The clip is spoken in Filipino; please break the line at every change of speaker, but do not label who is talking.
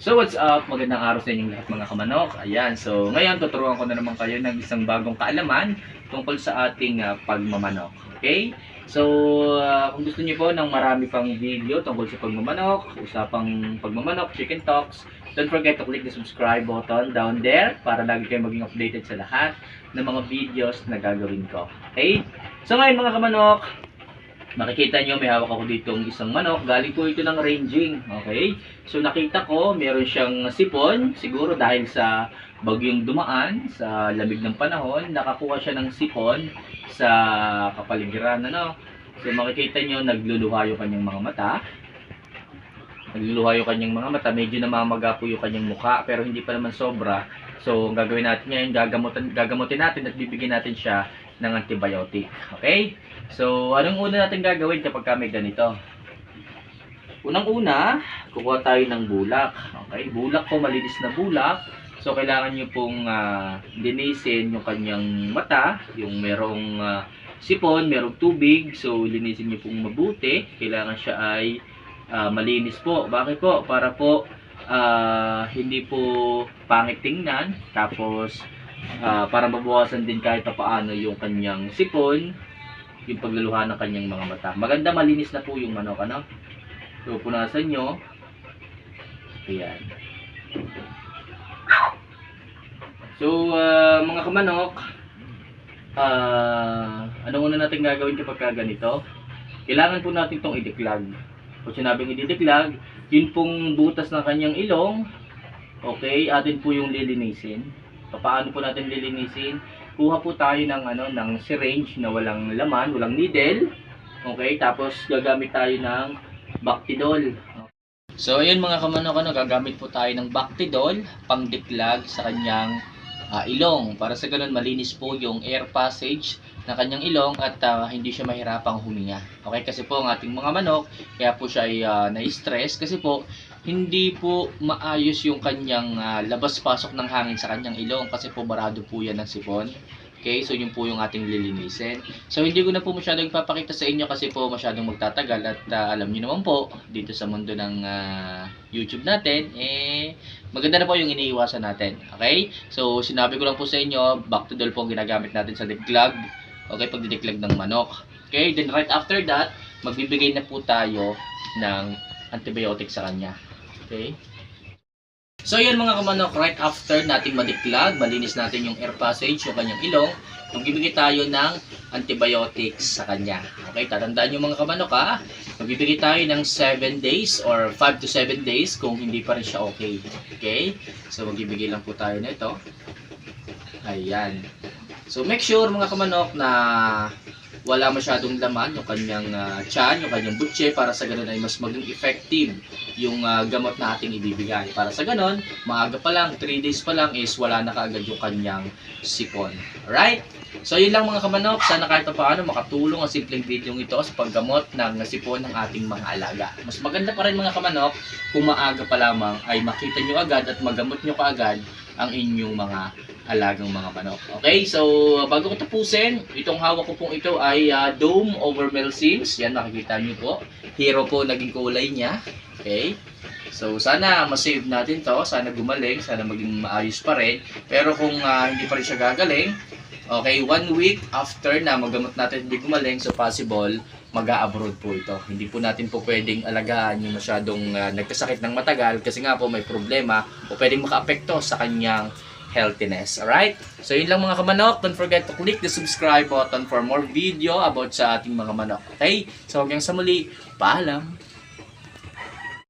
So what's up? Magandang araw sa inyong lahat mga kamanok. Ayan, so ngayon tuturuan ko na naman kayo ng isang bagong kaalaman tungkol sa ating ah, pagmamanok. Okay? So ah, kung gusto niyo po ng marami pang video tungkol sa pagmamanok, usapang pagmamanok, chicken talks, don't forget to click the subscribe button down there para lagi kayo maging updated sa lahat ng mga videos na gagawin ko. Okay? So ngayon mga kamanok, Makikita nyo, may hawak ako dito isang manok. Galing po ito ng ranging. Okay? So nakita ko, meron siyang sipon. Siguro dahil sa bagyong dumaan, sa lamig ng panahon, nakakuha siya ng sipon sa kapaligiran. Ano? So makikita nyo, nagluluha yung kanyang mga mata. Nagluluha yung kanyang mga mata. Medyo namamaga po yung kanyang mukha, pero hindi pa naman sobra. So, ang gagawin natin ngayon, gagamutin, gagamutin natin at bibigyan natin siya ng antibiotic. Okay? So, anong una natin gagawin kapag ka may ganito? Unang-una, kukuha tayo ng bulak. Okay? Bulak po, malinis na bulak. So, kailangan nyo pong ah, linisin yung kanyang mata, yung merong ah, sipon, merong tubig. So, linisin nyo pong mabuti. Kailangan siya ay ah, malinis po. Bakit po? Para po ah, hindi po pangit tingnan. Tapos, ah, para mabawasan din kahit pa paano yung kanyang sipon, yung pagluluha ng kanyang mga mata. Maganda malinis na po yung manok, ano? So, punasan nyo. Ayan. So, ah, mga kamanok, ah, ano muna natin gagawin kapag ka ganito? Kailangan po natin itong idiklag. Kung sinabing ididiklag, yun pong butas ng kanyang ilong, okay, atin po yung lilinisin. Paano po natin lilinisin? Kuha po tayo ng ano ng syringe na walang laman, walang needle. Okay, tapos gagamit tayo ng Bactidol. So ayun mga kamanok, ano, gagamit po tayo ng Bactidol pangdiklag sa kanyang ah, ilong para sa ganun malinis po yung air passage ng kanyang ilong at ah, hindi siya mahirapang huminga. Okay, kasi po ang ating mga manok, kaya po siya ay ah, na-stress kasi po hindi po maayos yung kanyang ah, labas-pasok ng hangin sa kanyang ilong kasi po barado po yan ng sipon. Okay, so yun po yung ating lilinisin. So hindi ko na po masyadong ipapakita sa inyo kasi po masyadong magtatagal at ah, alam niyo naman po dito sa mundo ng ah, YouTube natin eh maganda na po yung iniiwasan natin. Okay? So sinabi ko lang po sa inyo, back to doll po ang ginagamit natin sa diklag. Okay, pagdidiklag ng manok. Okay, then right after that, magbibigay na po tayo ng antibiotic sa kanya. Okay? So yan mga kamanok, right after nating madiklag, malinis natin yung air passage, yung kanyang ilong, magbibigay tayo ng antibiotics sa kanya. Okay, tatandaan nyo mga kamanok ha, magbibigay tayo ng 7 days or 5 to 7 days kung hindi pa rin siya okay. Okay, so magbibigay lang po tayo nito. Ayan. So make sure mga kamanok na wala masyadong laman yung kanyang ah, tiyan, yung kanyang butse para sa ganun ay mas maging effective yung ah, gamot na ating ibibigay. Para sa ganun, maaga pa lang, 3 days pa lang is wala na kaagad yung kanyang sipon. Alright? So yun lang mga kamanok, sana kahit pa paano makatulong ang simpleng video ito sa paggamot ng sipon ng ating mga alaga. Mas maganda pa rin mga kamanok kung maaga pa lamang ay makita nyo agad at magamot nyo kaagad ang inyong mga alagang mga manok. Okay, so bago ko tapusin, itong hawak ko pong ito ay ah, Dome over Melsims. Yan, makikita nyo po. Hero po naging kulay niya. Okay. So sana ma-save natin to, sana gumaling, sana maging maayos pa rin. Pero kung ah, hindi pa rin siya gagaling, okay, one week after na magamot natin hindi gumaling, so possible mag-abroad po ito. Hindi po natin po pwedeng alagaan yung masyadong ah, nagkasakit ng matagal kasi nga po may problema o pwedeng makaapekto sa kanyang healthiness. Alright? So yun lang mga kamanok. Don't forget to click the subscribe button for more video about sa ating mga manok. Okay? So hanggang sa muli, paalam!